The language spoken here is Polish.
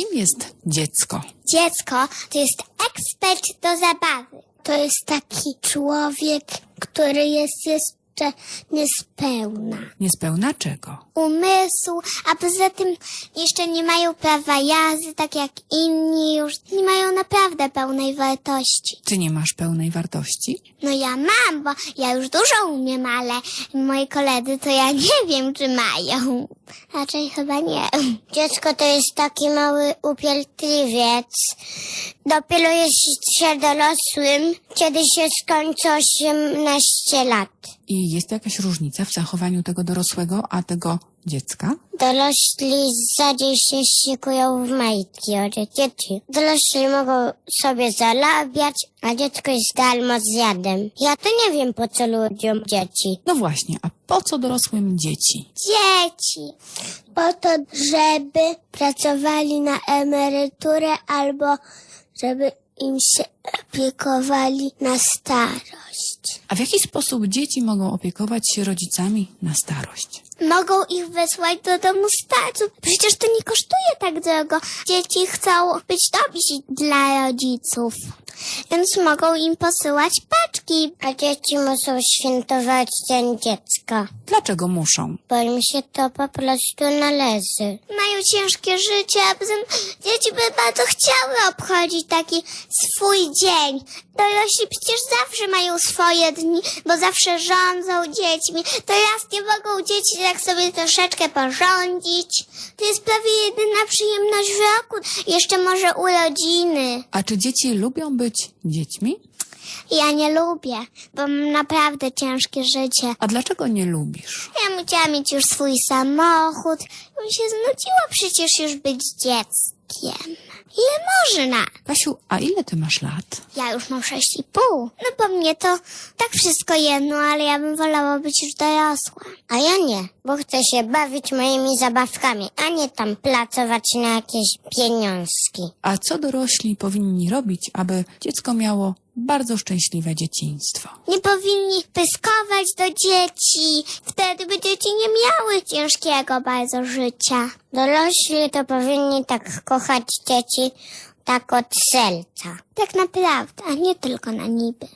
Kim jest dziecko? Dziecko to jest ekspert do zabawy. To jest taki człowiek, który jest jeszcze niespełna. Niespełna czego? Umysłu, a poza tym jeszcze nie mają prawa jazdy, tak jak inni już. Nie mają naprawdę pełnej wartości. Ty nie masz pełnej wartości? No ja mam, bo ja już dużo umiem, ale moi koledzy to ja nie wiem, czy mają. Raczej chyba nie. Dziecko to jest taki mały upieltliwiec. Dopiero jest się dorosłym, kiedy się skończy 18 lat. I jest jakaś różnica w zachowaniu tego dorosłego, a tego dziecka? Dorośli rzadziej się szykują w majtki od dzieci. Dorośli mogą sobie zarabiać, a dziecko jest zjadem. Ja to nie wiem po co ludziom dzieci. No właśnie, a po co dorosłym dzieci? Dzieci. Po to, żeby pracowali na emeryturę albo żeby im się opiekowali na starość. A w jaki sposób dzieci mogą opiekować się rodzicami na starość? Mogą ich wysłać do domu starców. Przecież to nie kosztuje tak drogo. Dzieci chcą być dobrzy dla rodziców. Więc mogą im posyłać paczki. A dzieci muszą świętować Dzień Dziecka. Dlaczego muszą? Bo im się to po prostu należy. Mają ciężkie życie, a poza tym dzieci by bardzo chciały obchodzić taki swój dzień. Dorośli przecież zawsze mają swoje dni, bo zawsze rządzą dziećmi. Teraz nie mogą dzieci tak sobie troszeczkę porządzić. To jest prawie jedyna przyjemność w roku. Jeszcze może urodziny. A czy dzieci lubią być dziećmi? Ja nie lubię, bo mam naprawdę ciężkie życie. A dlaczego nie lubisz? Ja chciała mieć już swój samochód. Mi się znudziło przecież już być dzieckiem. Ile można? Kasiu, a ile ty masz lat? Ja już mam sześć i pół. No po mnie to tak wszystko jedno, ale ja bym wolała być już dorosła. A ja nie, bo chcę się bawić moimi zabawkami, a nie tam pracować na jakieś pieniążki. A co dorośli powinni robić, aby dziecko miało bardzo szczęśliwe dzieciństwo? Nie powinni pyskować do dzieci. Wtedy by dzieci nie miały ciężkiego bardzo życia. Dorośli to powinni tak kochać dzieci, tak od serca. Tak naprawdę, a nie tylko na niby.